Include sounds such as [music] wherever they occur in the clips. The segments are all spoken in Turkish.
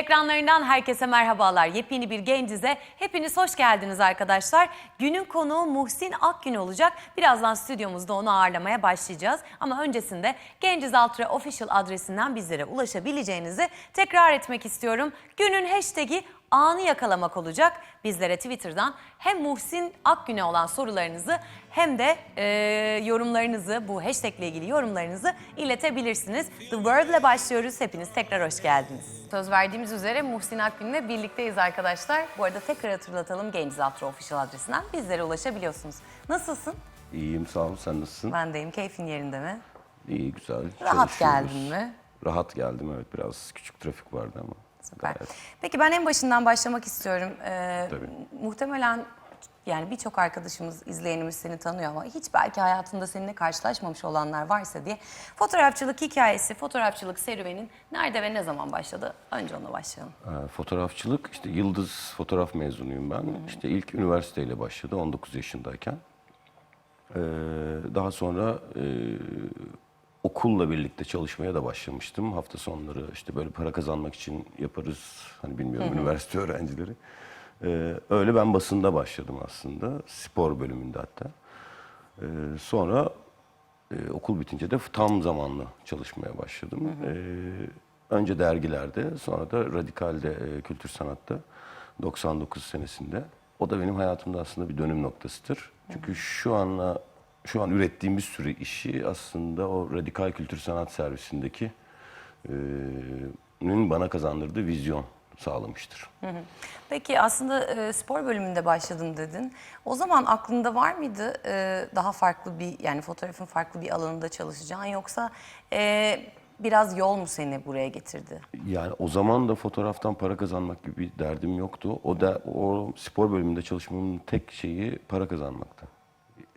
Ekranlarından herkese merhabalar. Yepyeni bir Genciz'e hepiniz hoş geldiniz arkadaşlar. Günün konuğu Muhsin Akgün olacak. Birazdan stüdyomuzda onu ağırlamaya başlayacağız. Ama öncesinde Genciz Ultra Official adresinden bizlere ulaşabileceğinizi tekrar etmek istiyorum. Günün hashtag'i anı yakalamak olacak. Bizlere Twitter'dan hem Muhsin Akgün'e olan sorularınızı hem de e, yorumlarınızı, bu hashtag ile ilgili yorumlarınızı iletebilirsiniz. The World ile başlıyoruz. Hepiniz tekrar hoş geldiniz. Söz verdiğimiz üzere Muhsin Akgün'le birlikteyiz arkadaşlar. Bu arada tekrar hatırlatalım Genç Ultra Official adresinden bizlere ulaşabiliyorsunuz. Nasılsın? İyiyim sağ ol. Sen nasılsın? Ben deyim. Keyfin yerinde mi? İyi güzel. Rahat çalışıyoruz. geldin mi? Rahat geldim evet. Biraz küçük trafik vardı ama. Süper. gayet. Peki ben en başından başlamak istiyorum. Ee, Tabii. muhtemelen yani birçok arkadaşımız, izleyenimiz seni tanıyor ama hiç belki hayatında seninle karşılaşmamış olanlar varsa diye fotoğrafçılık hikayesi, fotoğrafçılık serüvenin nerede ve ne zaman başladı? Önce ona başlayalım. Ee, fotoğrafçılık işte Yıldız fotoğraf mezunuyum ben. İşte ilk üniversiteyle başladı 19 yaşındayken. Ee, daha sonra e, okulla birlikte çalışmaya da başlamıştım. Hafta sonları işte böyle para kazanmak için yaparız. Hani bilmiyorum üniversite öğrencileri. Ee, öyle ben basında başladım aslında. Spor bölümünde hatta. Ee, sonra e, okul bitince de tam zamanlı çalışmaya başladım. Ee, önce dergilerde, sonra da Radikal'de, e, Kültür Sanat'ta 99 senesinde. O da benim hayatımda aslında bir dönüm noktasıdır. Çünkü şu anla şu an ürettiğim bir sürü işi aslında o Radikal Kültür Sanat servisindeki e, bana kazandırdığı vizyon sağlamıştır. Peki aslında e, spor bölümünde başladım dedin. O zaman aklında var mıydı e, daha farklı bir yani fotoğrafın farklı bir alanında çalışacağın yoksa e, biraz yol mu seni buraya getirdi? Yani o zaman da fotoğraftan para kazanmak gibi bir derdim yoktu. O da o spor bölümünde çalışmamın tek şeyi para kazanmaktı.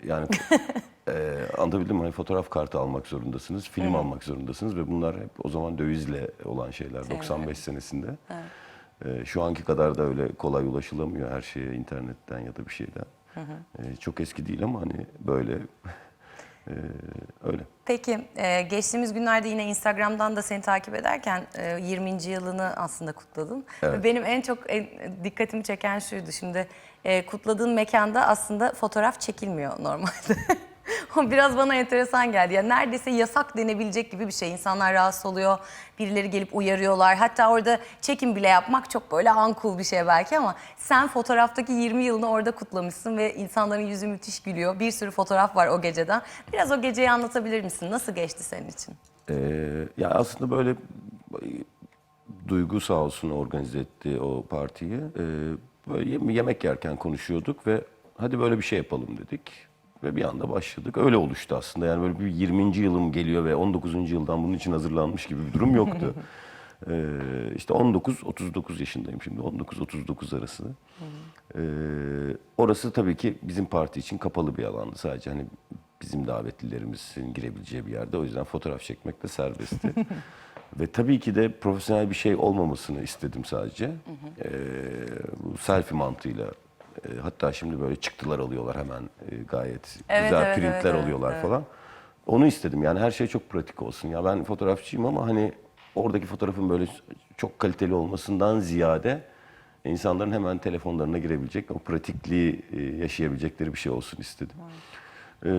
Yani [laughs] e, anlatabildim mi? Hani fotoğraf kartı almak zorundasınız, film almak zorundasınız ve bunlar hep o zaman dövizle olan şeyler 95 senesinde. E, şu anki kadar da öyle kolay ulaşılamıyor her şeye internetten ya da bir şeyden. E, çok eski değil ama hani böyle e, öyle. Peki e, geçtiğimiz günlerde yine Instagram'dan da seni takip ederken e, 20. yılını aslında kutladın. Ve Benim en çok en, dikkatimi çeken şuydu şimdi e, kutladığın mekanda aslında fotoğraf çekilmiyor normalde. [laughs] [laughs] Biraz bana enteresan geldi. Yani neredeyse yasak denebilecek gibi bir şey. İnsanlar rahatsız oluyor, birileri gelip uyarıyorlar. Hatta orada çekim bile yapmak çok böyle uncool bir şey belki ama sen fotoğraftaki 20 yılını orada kutlamışsın ve insanların yüzü müthiş gülüyor. Bir sürü fotoğraf var o geceden. Biraz o geceyi anlatabilir misin? Nasıl geçti senin için? Ee, ya aslında böyle Duygu sağ olsun organize etti o partiyi. Ee, böyle yem- yemek yerken konuşuyorduk ve hadi böyle bir şey yapalım dedik. Ve bir anda başladık. Öyle oluştu aslında. Yani böyle bir 20. yılım geliyor ve 19. yıldan bunun için hazırlanmış gibi bir durum yoktu. [laughs] Ee, işte 19-39 yaşındayım şimdi. 19-39 arası. Ee, orası tabii ki bizim parti için kapalı bir alandı. Sadece hani bizim davetlilerimizin girebileceği bir yerde. O yüzden fotoğraf çekmek de serbestti. [laughs] Ve tabii ki de profesyonel bir şey olmamasını istedim sadece. Ee, bu selfie mantığıyla. E, hatta şimdi böyle çıktılar alıyorlar hemen e, gayet Evet, güzel evet, printler evet, evet, alıyorlar evet. falan. Onu istedim yani her şey çok pratik olsun. Ya ben fotoğrafçıyım ama hani oradaki fotoğrafın böyle çok kaliteli olmasından ziyade insanların hemen telefonlarına girebilecek, o pratikliği e, yaşayabilecekleri bir şey olsun istedim. Ee,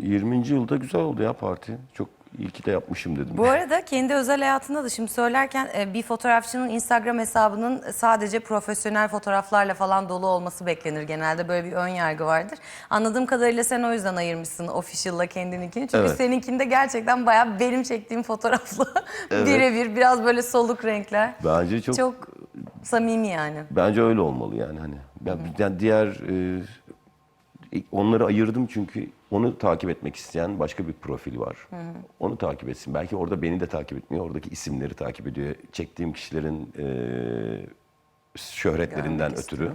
20. yılda güzel oldu ya parti. Çok iyi ki de yapmışım dedim. Bu arada kendi özel hayatında da şimdi söylerken e, bir fotoğrafçının Instagram hesabının sadece profesyonel fotoğraflarla falan dolu olması beklenir. Genelde böyle bir ön yargı vardır. Anladığım kadarıyla sen o yüzden ayırmışsın official'la kendininkini. Çünkü Evet. seninkinde gerçekten bayağı benim çektiğim fotoğrafla [laughs] birebir biraz böyle soluk renkler. Bence çok, Çok samimi yani. bence öyle olmalı yani hani. Ben yani diğer e, onları ayırdım çünkü onu takip etmek isteyen başka bir profil var. Onu takip etsin. Belki orada beni de takip etmiyor. Oradaki isimleri takip ediyor. Çektiğim kişilerin e, şöhretlerinden Görmek ötürü.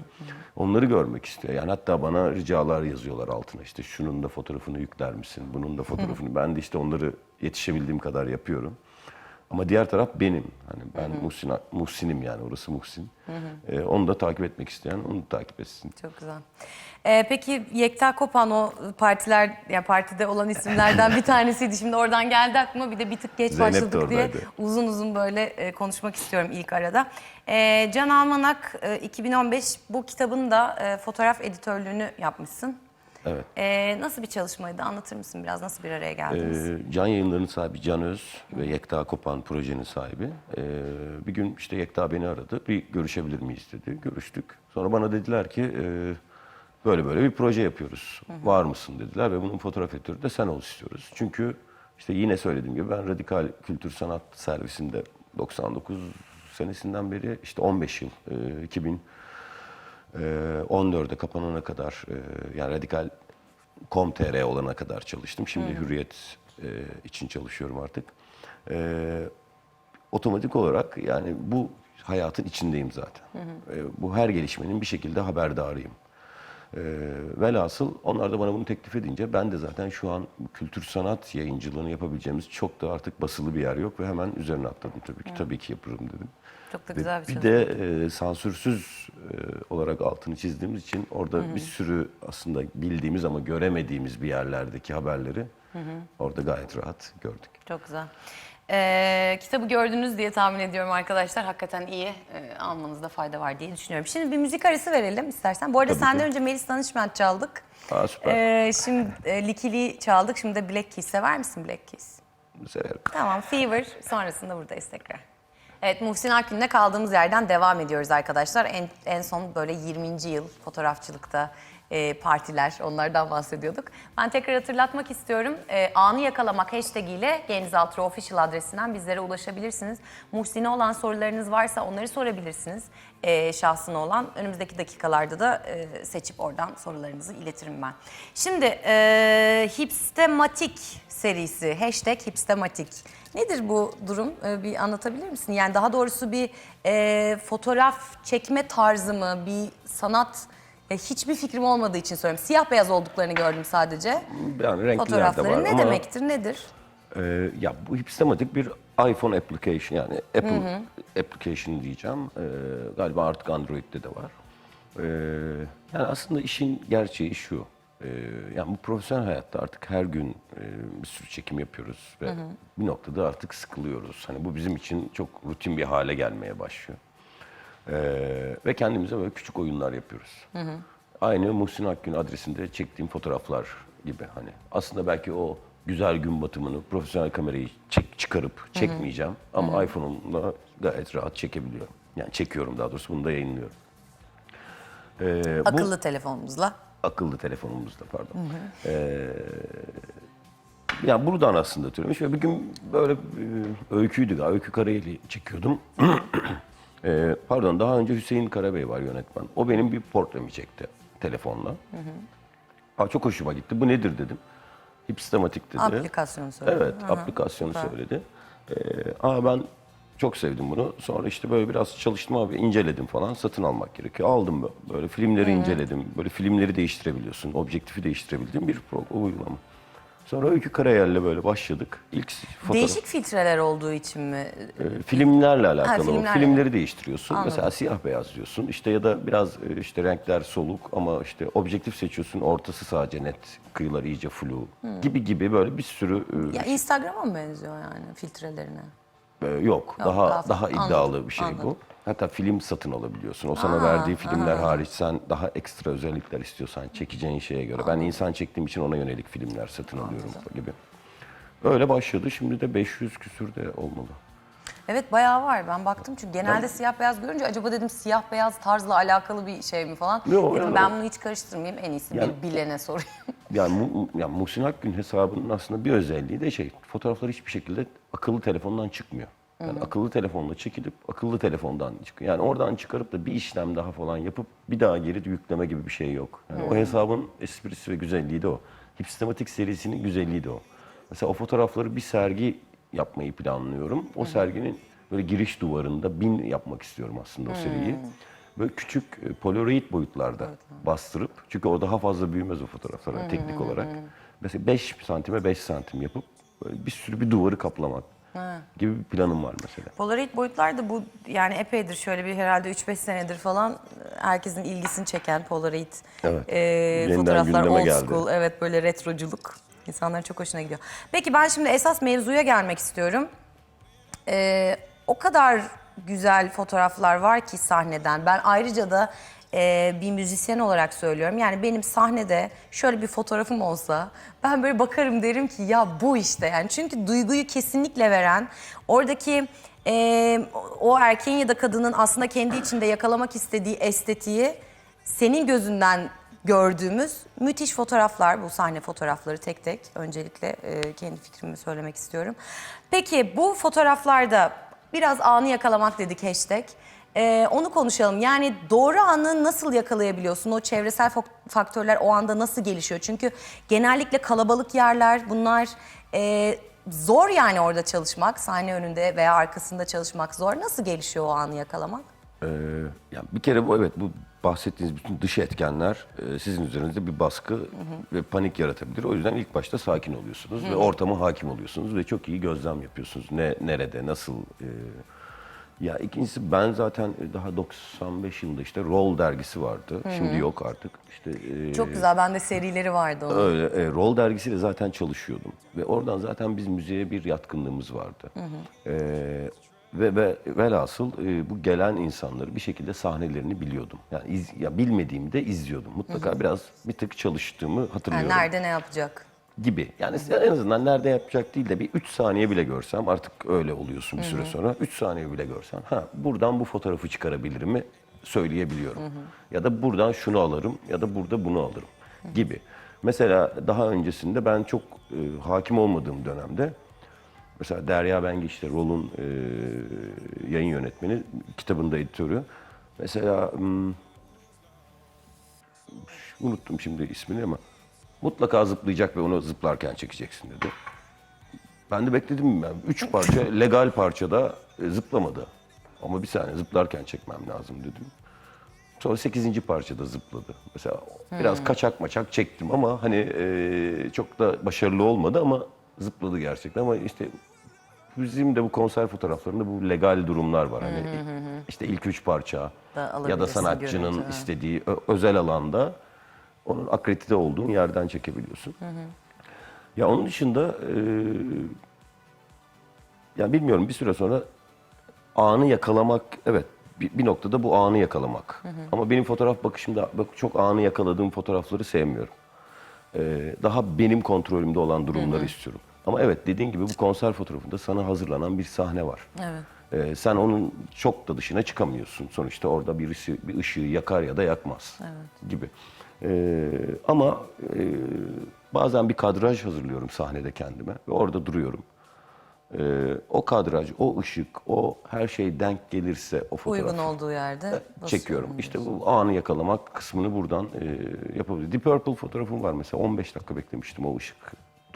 Onları görmek istiyor. Yani hatta bana ricalar yazıyorlar altına. İşte şunun da fotoğrafını yükler misin? Bunun da fotoğrafını. Ben de işte onları yetişebildiğim kadar yapıyorum. Ama diğer taraf benim. Hani ben Muhsin, Muhsin'im yani orası Muhsin. Ee, onu da takip etmek isteyen onu da takip etsin. Çok güzel. Ee, peki Yekta Kopan o partiler, ya partide olan isimlerden bir [laughs] tanesiydi. Şimdi oradan geldi aklıma bir de bir tık geç Zeynep başladık diye uzun uzun böyle e, konuşmak istiyorum ilk arada. Ee, Can Almanak e, 2015 bu kitabın da e, fotoğraf editörlüğünü yapmışsın. Evet. Ee, nasıl bir çalışmaydı anlatır mısın biraz nasıl bir araya geldiniz? Ee, Can Yayınları'nın sahibi Can Öz ve Yekta Kopan projenin sahibi. Ee, bir gün işte Yekta beni aradı. Bir görüşebilir miyiz dedi. Görüştük. Sonra bana dediler ki e, böyle böyle bir proje yapıyoruz. Var mısın dediler ve bunun fotoğraf editörü de sen ol istiyoruz. Çünkü işte yine söylediğim gibi ben Radikal Kültür Sanat Servisinde 99 senesinden beri işte 15 yıl e, 2000 ee, 14'e kapanana kadar e, yani radikal com.tr olana kadar çalıştım. Şimdi Hürriyet e, için çalışıyorum artık. Ee, otomatik olarak yani bu hayatın içindeyim zaten. Ee, bu her gelişmenin bir şekilde haberdarıyım. Ee, velhasıl onlar da bana bunu teklif edince ben de zaten şu an kültür sanat yayıncılığını yapabileceğimiz çok da artık basılı bir yer yok ve hemen üzerine atladım tabii ki. Tabii ki yaparım dedim. Çok da güzel bir bir çalışma. de e, sansürsüz e, olarak altını çizdiğimiz için orada bir sürü aslında bildiğimiz ama göremediğimiz bir yerlerdeki haberleri orada gayet rahat gördük. Çok güzel. Ee, kitabı gördünüz diye tahmin ediyorum arkadaşlar. Hakikaten iyi e, almanızda fayda var diye düşünüyorum. Şimdi bir müzik arası verelim istersen. Bu arada Tabii senden ki. önce Melis Danışment çaldık. Aa süper. Ee, şimdi e, Likili çaldık. Şimdi de Black Keys. Sever misin Black Keys? Severim. Tamam Fever. Sonrasında buradayız tekrar. Evet Muhsin Akgün'le kaldığımız yerden devam ediyoruz arkadaşlar. En, en son böyle 20. yıl fotoğrafçılıkta e, partiler onlardan bahsediyorduk. Ben tekrar hatırlatmak istiyorum. E, anı yakalamak hashtag ile Genizaltı Official adresinden bizlere ulaşabilirsiniz. Muhsin'e olan sorularınız varsa onları sorabilirsiniz. E, şahsına olan önümüzdeki dakikalarda da e, seçip oradan sorularınızı iletirim ben. Şimdi Hipstematik serisi hashtag Hipstematik. Nedir bu durum? Bir anlatabilir misin? Yani daha doğrusu bir e, fotoğraf çekme tarzı mı, bir sanat e, hiçbir fikrim olmadığı için söylüyorum. Siyah beyaz olduklarını gördüm sadece. Yani renkliler de Fotoğrafları var ne ama demektir, nedir? e, ya bu hipstematik bir iPhone application yani Apple application diyeceğim. E, galiba artık Android'de de var. E, yani aslında işin gerçeği şu. E, yani bu profesyonel hayatta artık her gün e, bir sürü çekim yapıyoruz ve bir noktada artık sıkılıyoruz. Hani bu bizim için çok rutin bir hale gelmeye başlıyor. Ee, ve kendimize böyle küçük oyunlar yapıyoruz. Aynı Muhsin Akgün adresinde çektiğim fotoğraflar gibi hani. Aslında belki o güzel gün batımını profesyonel kamerayı çek, çıkarıp çekmeyeceğim ama iPhone'umla gayet rahat çekebiliyorum. Yani çekiyorum daha doğrusu bunu da yayınlıyorum. Ee, bu- Akıllı telefonumuzla. akıllı telefonumuzda pardon. Ee, ya buradan aslında türemiş ve bir gün böyle e, öyküydü galiba. Öykü Karayeli çekiyordum. [clears throat] Ee, pardon daha önce Hüseyin Karabey var yönetmen. O benim bir portremi çekti telefonla. Aa, çok hoşuma gitti. Bu nedir dedim. Hipstematik dedi. Aplikasyonu söylüyor. Evet, aplikasyonu söyledi. Ee, aa ben çok sevdim bunu. Sonra işte böyle biraz çalıştım abi, inceledim falan. Satın almak gerekiyor. Aldım bö- böyle filmleri inceledim. Böyle filmleri değiştirebiliyorsun. Objektifi değiştirebildiğim bir program, uygulama. Sonra Öykü Karayel'le böyle başladık. İlk fotoğraf, Değişik filtreler olduğu için mi? e, filmlerle alakalı. filmlerle. Filmleri değiştiriyorsun. Mesela siyah beyaz diyorsun. İşte ya da biraz e, işte renkler soluk ama işte objektif seçiyorsun. Ortası sadece net, kıyılar iyice flu gibi gibi böyle bir sürü e, Ya Instagram'a mı benziyor yani filtrelerine? Ee, yok, Yok, daha daha- daha iddialı anladım, bir şey anladım. bu. Hatta film satın alabiliyorsun. O sana Aa, verdiği filmler hariç sen daha ekstra özellikler istiyorsan çekeceğin şeye göre. Ben insan çektiğim için ona yönelik filmler satın alıyorum gibi. Öyle başladı. Şimdi de 500 küsür de olmalı. Evet bayağı var. Ben baktım çünkü genelde siyah beyaz görünce acaba dedim siyah beyaz tarzla alakalı bir şey mi falan. Yok, dedim yok. ben bunu hiç karıştırmayayım en iyisi Yani- bir bilene sorayım. [laughs] Yani, mu, yani Muhsin Akgün hesabının aslında bir özelliği de şey, fotoğraflar hiçbir şekilde akıllı telefondan çıkmıyor. Yani akıllı telefonla çekilip akıllı telefondan çıkıyor. Yani oradan çıkarıp da bir işlem daha falan yapıp bir daha geri yükleme gibi bir şey yok. Yani o hesabın esprisi ve güzelliği de o. Hipstematik serisinin güzelliği de o. Mesela o fotoğrafları bir sergi yapmayı planlıyorum. O serginin böyle giriş duvarında bin yapmak istiyorum aslında o seriyi. Böyle küçük e, polaroid boyutlarda bastırıp çünkü o daha fazla büyümez o fotoğraflar teknik olarak. Mesela 5 santime 5 santim yapıp böyle bir sürü bir duvarı kaplamak. Gibi bir planım var mesela. Polaroid boyutlar da bu yani epeydir şöyle bir herhalde 3-5 senedir falan herkesin ilgisini çeken Polaroid Evet. e, Yeniden fotoğraflar gündeme old geldi. school evet böyle retroculuk insanların çok hoşuna gidiyor. Peki ben şimdi esas mevzuya gelmek istiyorum. E, o kadar güzel fotoğraflar var ki sahneden ben ayrıca da e, bir müzisyen olarak söylüyorum. Yani benim sahnede şöyle bir fotoğrafım olsa ben böyle bakarım derim ki ya bu işte yani çünkü duyguyu kesinlikle veren oradaki e, o erkeğin ya da kadının aslında kendi içinde yakalamak istediği estetiği senin gözünden gördüğümüz müthiş fotoğraflar bu sahne fotoğrafları tek tek öncelikle e, kendi fikrimi söylemek istiyorum. Peki bu fotoğraflarda biraz anı yakalamak dedik hashtag. E, onu konuşalım. Yani doğru anı nasıl yakalayabiliyorsun? O çevresel fak- faktörler o anda nasıl gelişiyor? Çünkü genellikle kalabalık yerler bunlar e, zor yani orada çalışmak. Sahne önünde veya arkasında çalışmak zor. Nasıl gelişiyor o anı yakalamak? Ee, ya bir kere bu evet bu bahsettiğiniz bütün dış etkenler e, sizin üzerinizde bir baskı ve panik yaratabilir. O yüzden ilk başta sakin oluyorsunuz ve ortama hakim oluyorsunuz ve çok iyi gözlem yapıyorsunuz. Ne nerede, nasıl e, ya ikincisi ben zaten daha 95 yılında işte Roll dergisi vardı. Şimdi yok artık. İşte e, Çok güzel. Bende serileri vardı onun. Öyle, e, Roll dergisiyle zaten çalışıyordum. Ve oradan zaten biz müziğe bir yatkınlığımız vardı. E, ve, ve velhasıl e, bu gelen insanları bir şekilde sahnelerini biliyordum. Yani iz, ya bilmediğimi de izliyordum. Mutlaka biraz bir tık çalıştığımı Yani hatırlıyorum. nerede ne yapacak? Gibi. Yani en azından nerede yapacak değil de bir 3 saniye bile görsem artık öyle oluyorsun bir süre sonra. 3 saniye bile görsem ha buradan bu fotoğrafı çıkarabilirim mi söyleyebiliyorum. Ya da buradan şunu alırım ya da burada bunu alırım gibi. Mesela daha öncesinde ben çok e, hakim olmadığım dönemde mesela Derya Bengi işte Rol'un e, yayın yönetmeni, kitabında editörü. Mesela hmm, unuttum şimdi ismini ama mutlaka zıplayacak ve onu zıplarken çekeceksin dedi. Ben de bekledim. Ben. Üç parça, legal parçada e, zıplamadı. Ama bir saniye zıplarken çekmem lazım dedim. Sonra sekizinci parçada zıpladı. Mesela biraz kaçak maçak çektim ama hani e, çok da başarılı olmadı ama zıpladı gerçekten. Ama işte bizim de bu konser fotoğraflarında bu legal durumlar var. Hani işte ilk üç parça Da ya da alabilirsin sanatçının görüntü, istediği ö- özel alanda onun akredite olduğun yerden çekebiliyorsun. Ya onun dışında e, ya bilmiyorum bir süre sonra anı yakalamak evet bir, bir noktada bu anı yakalamak. Ama benim fotoğraf bakışımda bak, çok anı yakaladığım fotoğrafları sevmiyorum. Ee, daha benim kontrolümde olan durumları istiyorum. Ama evet dediğin gibi bu konser fotoğrafında sana hazırlanan bir sahne var. Evet. Ee, sen onun çok da dışına çıkamıyorsun. Sonuçta orada birisi bir ışığı yakar ya da yakmaz gibi. Ee, ama e, bazen bir kadraj hazırlıyorum sahnede kendime ve orada duruyorum. Ee, o kadraj, o ışık, o her şey denk gelirse o fotoğraf Uygun olduğu yerde basıyorum çekiyorum. İşte bu anı yakalamak kısmını buradan e, yapabilirim. Deep Purple fotoğrafım var mesela 15 dakika beklemiştim o ışık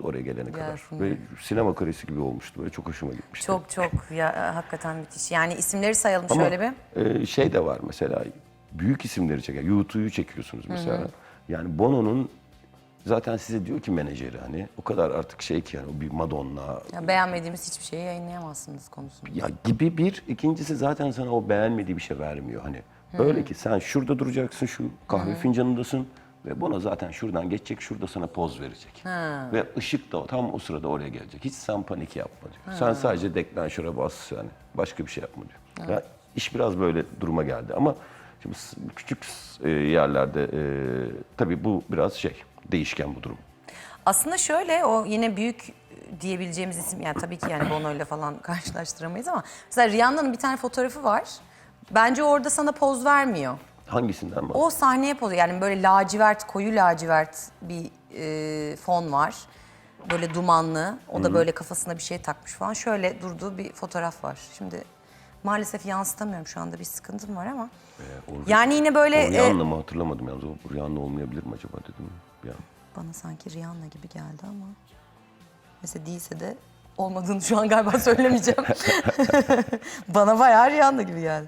oraya gelene kadar. Gelsin Ve sinema karesi gibi olmuştu. Böyle çok hoşuma gitmişti. Çok çok ya hakikaten müthiş. Yani isimleri sayalım Ama şöyle bir. e, şey de var mesela büyük isimleri çeker. YouTube'yu çekiyorsunuz mesela. Yani Bono'nun zaten size diyor ki menajeri hani o kadar artık şey ki yani o bir Madonna Ya beğenmediğimiz hiçbir şeyi yayınlayamazsınız konusunda. ya gibi bir ikincisi zaten sana o beğenmediği bir şey vermiyor hani. Öyle ki sen şurada duracaksın şu kahve fincanındasın ve Bono zaten şuradan geçecek şurada sana poz verecek. Ve ışık da tam o sırada oraya gelecek. Hiç sen panik yapma diyor. Sen sadece deklanşöre bas yani. Başka bir şey yapma diyor. Ya iş biraz böyle duruma geldi ama şimdi küçük e, yerlerde e, tabii bu biraz şey değişken bu durum. Aslında şöyle o yine büyük diyebileceğimiz isim yani tabii ki yani Bono ile falan [laughs] karşılaştıramayız ama mesela Rihanna'nın bir tane fotoğrafı var. Bence orada sana poz vermiyor. Hangisinden var? O sahneye poz yani böyle lacivert, koyu lacivert bir e, fon var. Böyle dumanlı. O da böyle kafasına bir şey takmış falan. Şöyle durduğu bir fotoğraf var. Şimdi maalesef yansıtamıyorum şu anda bir sıkıntım var ama. o- yani yine böyle O e, Rihanna mı hatırlamadım yalnız. O Rihanna olmayabilir mi acaba dedim. Bir an. bana sanki Rihanna gibi geldi ama. Mesela değilse de olmadığını şu an galiba söylemeyeceğim. [laughs] [laughs] bana bayağı Rihanna gibi geldi.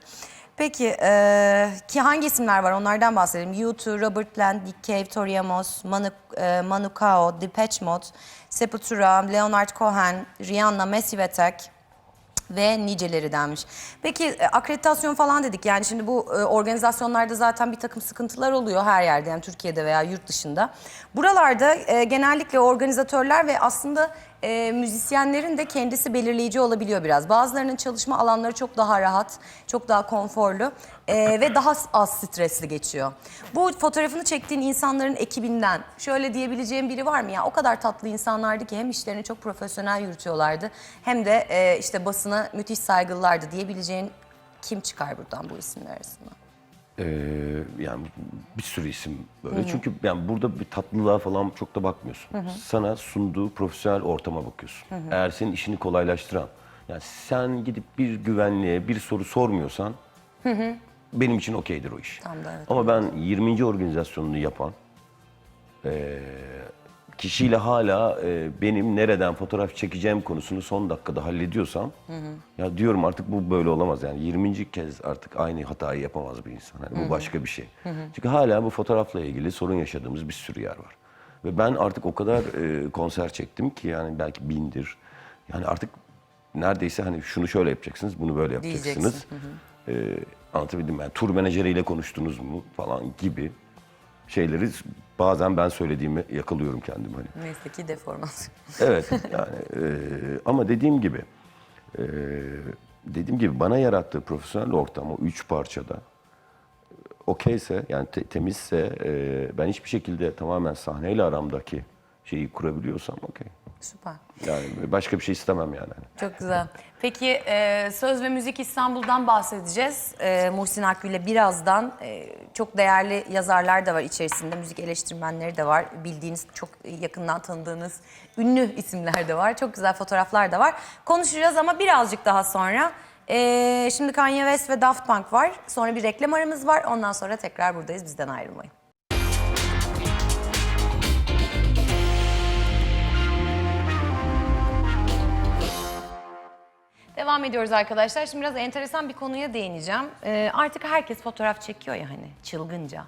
Peki e, ki hangi isimler var onlardan bahsedelim. U2, Robert Plant, Nick Cave, Tori Amos, Manu, e, Manu Chao, Depeche Mode, Sepultura, Leonard Cohen, Rihanna, Massive Attack, ve niceleri denmiş. Peki e, akreditasyon falan dedik yani şimdi bu e, organizasyonlarda zaten bir takım sıkıntılar oluyor her yerde yani Türkiye'de veya yurt dışında. Buralarda e, genellikle organizatörler ve aslında e, müzisyenlerin de kendisi belirleyici olabiliyor biraz. Bazılarının çalışma alanları çok daha rahat, çok daha konforlu e, ve daha az stresli geçiyor. Bu fotoğrafını çektiğin insanların ekibinden şöyle diyebileceğim biri var mı ya? O kadar tatlı insanlardı ki hem işlerini çok profesyonel yürütüyorlardı hem de e, işte basına müthiş saygılılardı diyebileceğin kim çıkar buradan bu isimler arasında? Ee, yani bir sürü isim böyle. Çünkü yani burada bir tatlılığa falan çok da bakmıyorsun. Sana sunduğu profesyonel ortama bakıyorsun. Eğer senin işini kolaylaştıran, yani sen gidip bir güvenliğe bir soru sormuyorsan benim için okeydir o iş. Tam da evet. Ama ben 20. organizasyonunu yapan eee, kişiyle hala eee, benim nereden fotoğraf çekeceğim konusunu son dakikada hallediyorsam ya diyorum artık bu böyle olamaz yani 20. kez artık aynı hatayı yapamaz bir insan. Yani bu başka bir şey. Çünkü hala bu fotoğrafla ilgili sorun yaşadığımız bir sürü yer var. Ve ben artık o kadar eee, konser çektim ki yani belki bindir. Yani artık neredeyse hani şunu şöyle yapacaksınız, bunu böyle yapacaksınız. Diyeceksin. Ee, anlatabildim ben. Tur menajeriyle konuştunuz mu falan gibi şeyleri bazen ben söylediğimi yakalıyorum kendim hani. Mesleki deformasyon. [laughs] Evet yani e, ama dediğim gibi e, dediğim gibi bana yarattığı profesyonel ortam o üç parçada e, okeyse yani te- temizse e, ben hiçbir şekilde tamamen sahneyle aramdaki şeyi kurabiliyorsam okey. Süper. Yani başka bir şey istemem yani. Çok güzel. Peki e, Söz ve Müzik İstanbul'dan bahsedeceğiz. E, Muhsin Akgül'le birazdan e, çok değerli yazarlar da var içerisinde. Müzik eleştirmenleri de var. Bildiğiniz, çok yakından tanıdığınız ünlü isimler de var. Çok güzel fotoğraflar da var. Konuşacağız ama birazcık daha sonra. E, şimdi Kanye West ve Daft Punk var. Sonra bir reklam aramız var. Ondan sonra tekrar buradayız. Bizden ayrılmayın. Devam ediyoruz arkadaşlar. Şimdi biraz enteresan bir konuya değineceğim. Ee, artık herkes fotoğraf çekiyor ya hani çılgınca.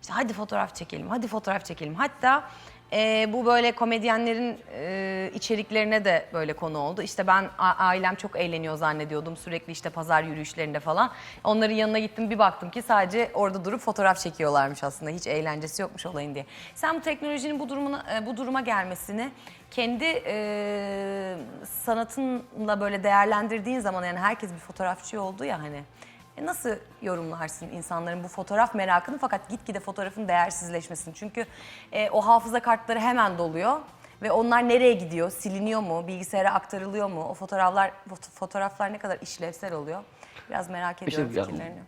İşte hadi fotoğraf çekelim, hadi fotoğraf çekelim. Hatta e, bu böyle komedyenlerin e, içeriklerine de böyle konu oldu. İşte ben ailem çok eğleniyor zannediyordum sürekli işte pazar yürüyüşlerinde falan. Onların yanına gittim bir baktım ki sadece orada durup fotoğraf çekiyorlarmış aslında. Hiç eğlencesi yokmuş olayın diye. Sen bu teknolojinin bu durumuna e, bu duruma gelmesini kendi e, sanatınla böyle değerlendirdiğin zaman yani herkes bir fotoğrafçı oldu ya hani. E nasıl yorumlarsın insanların bu fotoğraf merakını fakat gitgide fotoğrafın değersizleşmesini? Çünkü e, o hafıza kartları hemen doluyor ve onlar nereye gidiyor? Siliniyor mu? Bilgisayara aktarılıyor mu? O fotoğraflar foto- fotoğraflar ne kadar işlevsel oluyor? Biraz merak İşte ediyorum yani, fikirlerini.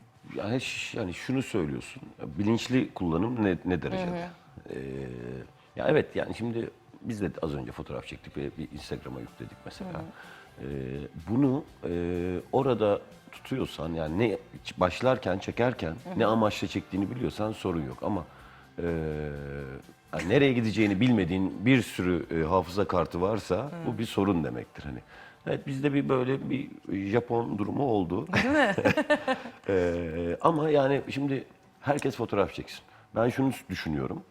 yani, yani şunu söylüyorsun. Bilinçli kullanım ne, ne derecede? Ee, ya evet yani şimdi biz de az önce fotoğraf çektik ve bir Instagram'a yükledik mesela. Ee, bunu e, orada tutuyorsan yani ne başlarken çekerken ne amaçla çektiğini biliyorsan sorun yok ama e, yani nereye gideceğini bilmediğin bir sürü e, hafıza kartı varsa bu bir sorun demektir hani. Evet bizde bir böyle bir Japon durumu oldu. Değil mi? [laughs] Ee, ama yani şimdi herkes fotoğraf çeksin. Ben şunu düşünüyorum.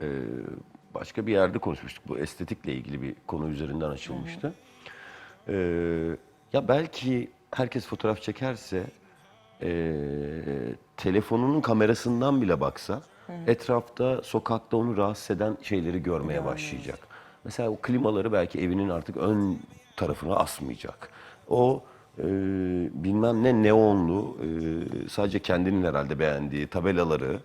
Ee, başka bir yerde konuşmuştuk. Bu estetikle ilgili bir konu üzerinden açılmıştı. Ee, ya belki herkes fotoğraf çekerse ee, telefonunun kamerasından bile baksa etrafta, sokakta onu rahatsız eden şeyleri görmeye başlayacak. Mesela o klimaları belki evinin artık ön tarafına asmayacak. O e, bilmem ne neonlu e, sadece kendinin herhalde beğendiği tabelaları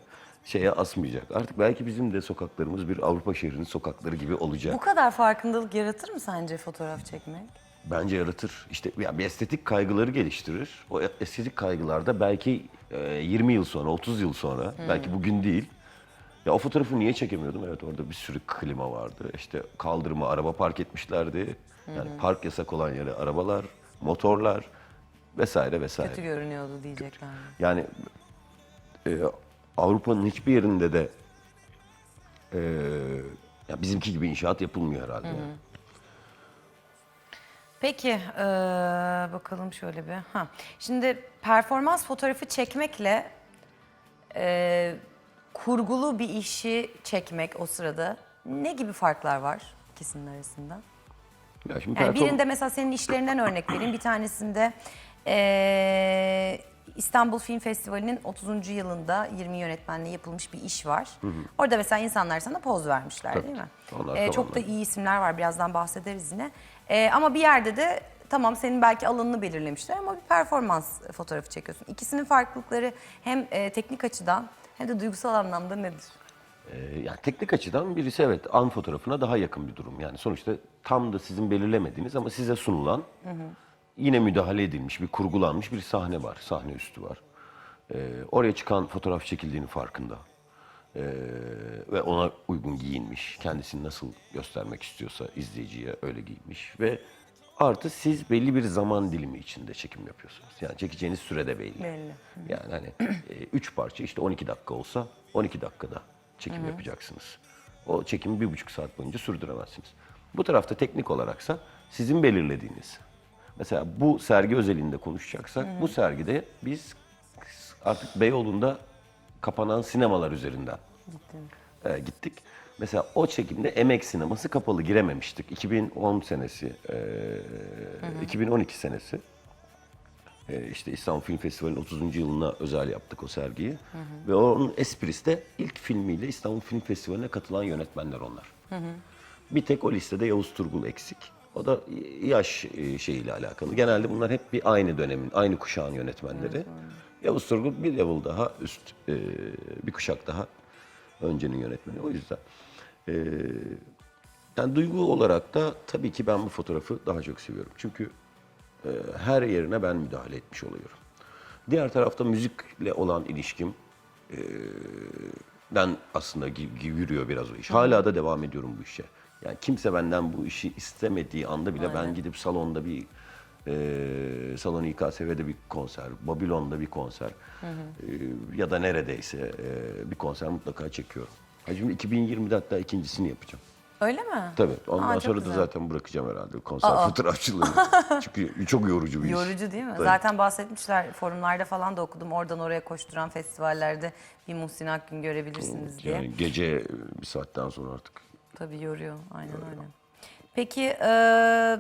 şeye asmayacak. Artık belki bizim de sokaklarımız bir Avrupa şehrinin sokakları gibi olacak. Bu kadar farkındalık yaratır mı sence fotoğraf çekmek? Bence yaratır. İşte ya bir estetik kaygıları geliştirir. O estetik kaygılar da belki e, 20 yıl sonra, 30 yıl sonra, belki bugün değil. Ya o fotoğrafı niye çekemiyordum? Evet orada bir sürü klima vardı. İşte kaldırıma araba park etmişlerdi. Yani park yasak olan yere arabalar, motorlar vesaire vesaire. Kötü görünüyordu diyecekler. Yani e, Avrupa'nın hiçbir yerinde de e, ya bizimki gibi inşaat yapılmıyor herhalde. yani. Peki eee, bakalım şöyle bir. Ha. Şimdi performans fotoğrafı çekmekle eee, kurgulu bir işi çekmek o sırada ne gibi farklar var ikisinin arasında? Ya şimdi Yani perform- birinde mesela senin işlerinden örnek vereyim. Bir tanesinde eee, İstanbul Film Festivali'nin 30. yılında 20 yönetmenliği yapılmış bir iş var. Orada mesela insanlar sana poz vermişler Tabii. değil mi? Onlar Eee, çok da iyi isimler var. Birazdan bahsederiz yine. Eee, ama bir yerde de tamam senin belki alanını belirlemişler ama bir performans fotoğrafı çekiyorsun. İkisinin farklılıkları hem eee, teknik açıdan hem de duygusal anlamda nedir? Ee, yani teknik açıdan birisi evet an fotoğrafına daha yakın bir durum. Yani sonuçta tam da sizin belirlemediğiniz ama size sunulan yine müdahale edilmiş bir kurgulanmış bir sahne var. Sahne üstü var. Ee, oraya çıkan fotoğraf çekildiğini farkında. Ee, ve ona uygun giyinmiş. Kendisini nasıl göstermek istiyorsa izleyiciye öyle giyinmiş. Ve artı siz belli bir zaman dilimi içinde çekim yapıyorsunuz. Yani çekeceğiniz süre de belli. Belli. Yani hani e, üç parça işte 12 dakika olsa 12 dakikada çekim yapacaksınız. O çekimi bir buçuk saat boyunca sürdüremezsiniz. Bu tarafta teknik olaraksa sizin belirlediğiniz. Mesela bu sergi özelinde konuşacaksak bu sergide biz artık Beyoğlu'nda kapanan sinemalar üzerinden e, gittik. Mesela o çekimde Emek Sineması kapalı girememiştik. 2010 senesi, e, 2012 senesi. E, işte İstanbul Film Festivali'nin 30. yılına özel yaptık o sergiyi. Ve onun esprisi de ilk filmiyle İstanbul Film Festivali'ne katılan yönetmenler onlar. Bir tek o listede Yavuz Turgul eksik. O da yaş e, şeyiyle alakalı. Genelde bunlar hep bir aynı dönemin, aynı kuşağın yönetmenleri. Yavuz Turgul bir level daha üst, e, bir kuşak daha öncenin yönetmeni. O yüzden e, yani duygu olarak da tabii ki ben bu fotoğrafı daha çok seviyorum. Çünkü her yerine ben müdahale etmiş oluyorum. Diğer tarafta müzikle olan ilişkim ben aslında yürüyor biraz o iş. Hala da devam ediyorum bu işe. Yani kimse benden bu işi istemediği anda bile ben gidip salonda bir e, Salon İKSV'de bir konser, Babilon'da bir konser e, ya da neredeyse e, bir konser mutlaka çekiyorum. Ha, Şimdi 2020'de hatta ikincisini yapacağım. Öyle mi? Tabii. Ondan Aa, sonra da güzel. zaten bırakacağım herhalde konser fotoğrafçılığını. [laughs] Çünkü çok yorucu bir iş. Yorucu değil mi? Tabii. Zaten bahsetmişler forumlarda falan da okudum. Oradan oraya koşturan festivallerde bir Muhsin Akgün görebilirsiniz diye. Yani gece bir saatten sonra artık. Tabii yoruyor. Aynen öyle. Peki eee,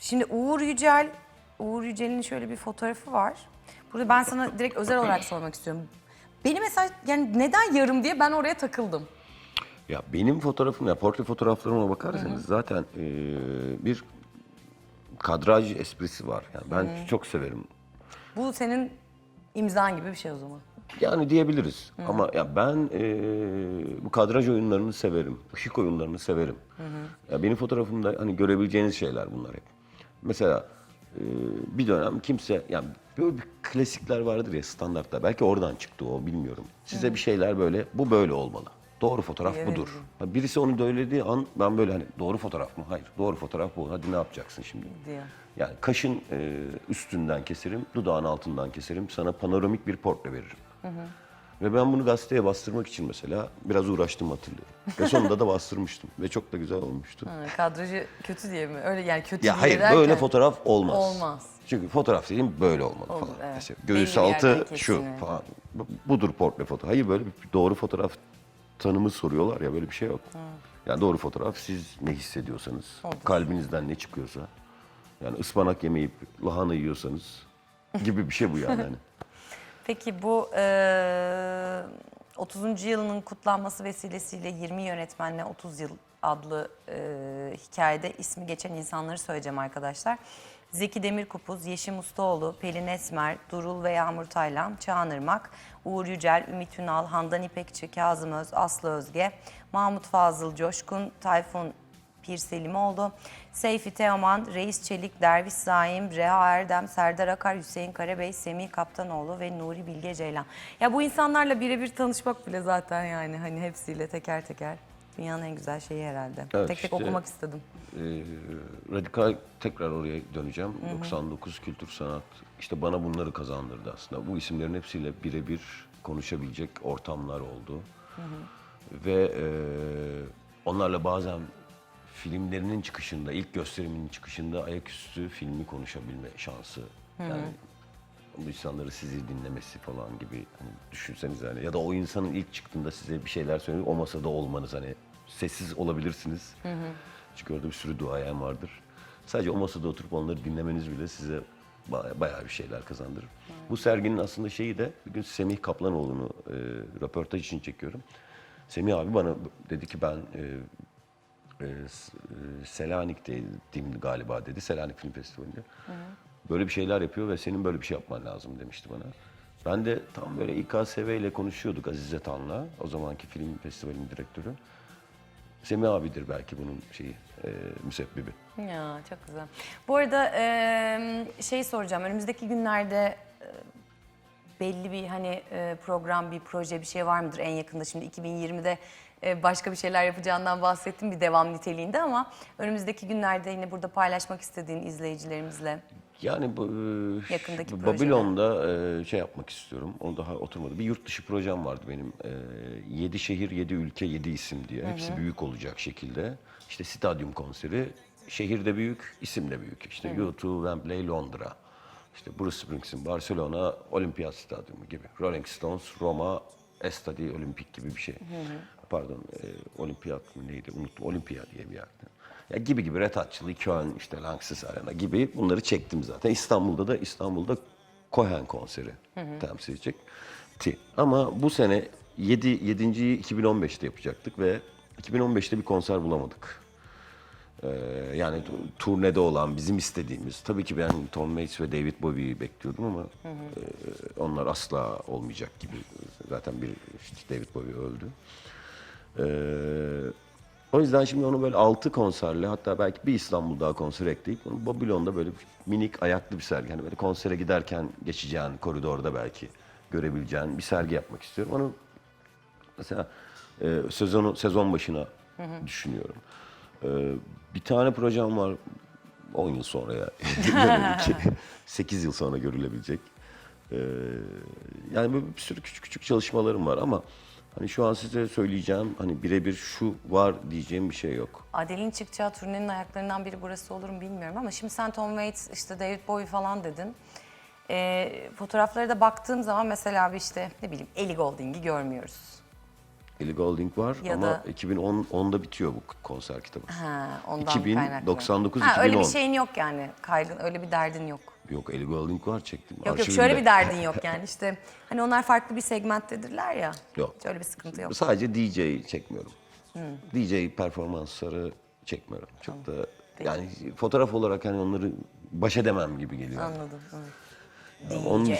şimdi Uğur Yücel, Uğur Yücel'in şöyle bir fotoğrafı var. Burada ben sana direkt özel olarak sormak istiyorum. Beni mesela yani neden yarım diye ben oraya takıldım. Ya benim fotoğrafım ya portre fotoğraflarıma bakarsanız zaten e, bir kadraj esprisi var. Yani ben çok severim. Bu senin imzan gibi bir şey o zaman. Yani diyebiliriz. Ama ya ben e, bu kadraj oyunlarını severim. Işık oyunlarını severim. Ya benim fotoğrafımda hani görebileceğiniz şeyler bunlar hep. Mesela e, bir dönem kimse yani böyle bir klasikler vardır ya standartlar. Belki oradan çıktı o bilmiyorum. Size bir şeyler böyle bu böyle olmalı. Doğru fotoğraf Diye budur. Ha, Birisi onu söylediği an ben böyle hani doğru fotoğraf mı? Hayır. Doğru fotoğraf bu. Hadi ne yapacaksın şimdi? Diyor. Yani kaşın e, üstünden keserim, dudağın altından keserim. Sana panoramik bir portre veririm. Ve ben bunu gazeteye bastırmak için mesela biraz uğraştım hatırlıyorum. Ve sonunda da bastırmıştım. Ve çok da güzel olmuştu. Ha, kadrajı kötü diye mi? Öyle yani kötü Ya diye hayır derken- böyle fotoğraf olmaz. Olmaz. Çünkü fotoğraf dediğim böyle olmalı Olur, falan. evet. Mesela Belli göğüs bir altı şu falan. Bu- Budur portre fotoğraf. Hayır böyle bir doğru fotoğraf tanımı soruyorlar ya böyle bir şey yok. Yani doğru fotoğraf siz ne hissediyorsanız, kalbinizden ne çıkıyorsa. Yani ıspanak yemeyip lahana yiyorsanız gibi bir şey bu yani. [laughs] Peki bu eee 30. yılının kutlanması vesilesiyle 20 yönetmenle 30 yıl adlı eee, hikayede ismi geçen insanları söyleyeceğim arkadaşlar. Zeki Demirkubuz, Yeşim Ustaoğlu, Pelin Esmer, Durul ve Yağmur Taylan, Çağan Irmak, Uğur Yücel, Ümit Ünal, Handan İpekçi, Kazım Öz, Aslı Özge, Mahmut Fazıl Coşkun, Tayfun Pir Selimoğlu, Seyfi Teoman, Reis Çelik, Derviş Zaim, Reha Erdem, Serdar Akar, Hüseyin Karabey, Semih Kaptanoğlu ve Nuri Bilge Ceylan. Ya bu insanlarla birebir tanışmak bile zaten yani hani hepsiyle teker teker dünyanın en güzel şeyi herhalde. Evet, tek tek işte- okumak istedim. Ee, radikal tekrar oraya döneceğim. 99 kültür sanat işte bana bunları kazandırdı aslında. Bu isimlerin hepsiyle birebir konuşabilecek ortamlar oldu. Ve e, onlarla bazen filmlerinin çıkışında, ilk gösteriminin çıkışında ayaküstü filmi konuşabilme şansı. Yani bu insanları sizi dinlemesi falan gibi hani düşünseniz yani ya da o insanın ilk çıktığında size bir şeyler söylüyor o masada olmanız hani sessiz olabilirsiniz. Çünkü orada bir sürü duayen vardır. Sadece o masada oturup onları dinlemeniz bile size ba- bayağı bir şeyler kazandırır. Bu serginin aslında şeyi de bir gün Semih Kaplanoğlu'nu e, röportaj için çekiyorum. Semih abi bana dedi ki ben e, e, e, Selanik'teydim galiba dedi. Selanik Film Festivali'nde. Böyle bir şeyler yapıyor ve senin böyle bir şey yapman lazım demişti bana. Ben de tam böyle İKSV ile konuşuyorduk Azize Tan'la. O zamanki film festivalinin direktörü. Semih abidir belki bunun şeyi, e, müsebbibi. Ya çok güzel. Bu arada e, şey soracağım. Önümüzdeki günlerde e, belli bir hani e, program, bir proje, bir şey var mıdır en yakında? Şimdi 2020'de e, başka bir şeyler yapacağından bahsettim bir devam niteliğinde ama önümüzdeki günlerde yine burada paylaşmak istediğin izleyicilerimizle. Yani bu e, Yakındaki bu projeler. Babylon'da e, şey yapmak istiyorum. Onu daha oturmadı. Bir yurt dışı projem vardı benim. E, 7 şehir, 7 ülke, 7 isim diye. Hepsi büyük olacak şekilde. İşte stadyum konseri. Şehir de büyük, isim de büyük. İşte U2, Wembley, Londra. İşte Bruce Springsteen, Barcelona, Olimpiyat Stadyumu gibi. Rolling Stones, Roma, Estadi Olimpik gibi bir şey. Pardon, e, Olimpiyat mı neydi unuttum. Olimpiya diye bir yerde. Ya gibi gibi Chili, Köln, işte Lanxess Arena gibi bunları çektim zaten. İstanbul'da da İstanbul'da Cohen konseri temsil edecek. Ama bu sene 7 7. 2015'te yapacaktık ve 2015'te bir konser bulamadık. Ee, yani tu- turnede olan bizim istediğimiz. Tabii ki ben Tom Waits ve David Bowie'yi bekliyordum ama e, onlar asla olmayacak gibi. Zaten bir işte David Bowie öldü. Ee, o yüzden şimdi onu böyle altı konserle hatta belki bir İstanbul daha konser ekleyip onu Babylon'da böyle minik ayaklı bir sergi. Hani böyle konsere giderken geçeceğin koridorda belki görebileceğin bir sergi yapmak istiyorum. Onu mesela e, sezonu sezon başına düşünüyorum. E, bir tane projem var 10 yıl sonra ya. [laughs] 8 [laughs] yıl sonra görülebilecek. E, yani böyle bir sürü küçük küçük çalışmalarım var ama hani şu an size söyleyeceğim hani birebir şu var diyeceğim bir şey yok. Adel'in çıkacağı turnenin ayaklarından biri burası olur mu bilmiyorum ama şimdi sen Tom Waits, işte David Bowie falan dedin. E, fotoğraflara da baktığım zaman mesela bir işte ne bileyim Ellie Goulding'i görmüyoruz. Ellie Goulding var Ya ama da- 2010'da bitiyor bu konser kitabı. Ha, ondan 2000, kaynaklı. 99, ha, Öyle bir 2010. şeyin yok yani kaygın, öyle bir derdin yok. Yok Ellie Goulding var çektim. Yok yok şöyle bir derdin yok yani işte hani onlar farklı bir segmenttedirler ya. Yok. Hiç öyle bir sıkıntı yok. Sadece DJ çekmiyorum. DJ performansları çekmiyorum. Çok da yani fotoğraf olarak hani onları baş edemem gibi geliyor. Anladım. evet. Onun- DJ.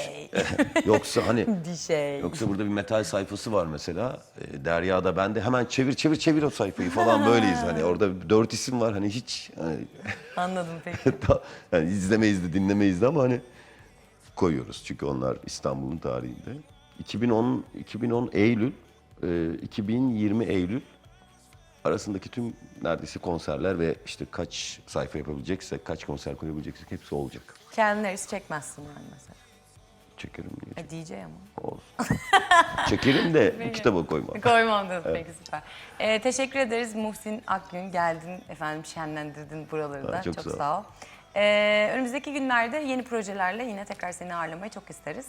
yoksa hani [laughs] DJ. yoksa burada bir metal sayfası var mesela. E, Derya'da ben de hemen çevir çevir çevir o sayfayı falan [laughs] böyleyiz. Hani orada dört isim var hani hiç hani, [laughs] Anladım peki. yani izlemeyiz de dinlemeyiz de ama hani koyuyoruz. Çünkü onlar İstanbul'un tarihinde. 2010 2010 Eylül, e, 2020 Eylül arasındaki tüm neredeyse konserler ve işte kaç sayfa yapabileceksek, kaç konser koyabileceksek hepsi olacak. Kendin arası çekmezsin yani mesela. Çekerim diye. E, DJ ama. Olsun. [laughs] Çekerim de bu kitaba koymam. Koymam dedim peki süper. Ee, teşekkür ederiz Muhsin Akgün geldin efendim şenlendirdin buraları da. Ha, çok çok, sağ ol. sağ ol. Ee, önümüzdeki günlerde yeni projelerle yine tekrar seni ağırlamayı çok isteriz.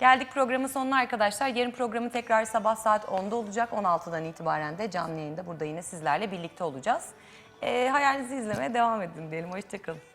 Geldik programın sonuna arkadaşlar. Yarın programı tekrar sabah saat 10'da olacak. 16'dan itibaren de canlı yayında burada yine sizlerle birlikte olacağız. Ee, hayalinizi izlemeye devam edin diyelim. Hoşçakalın.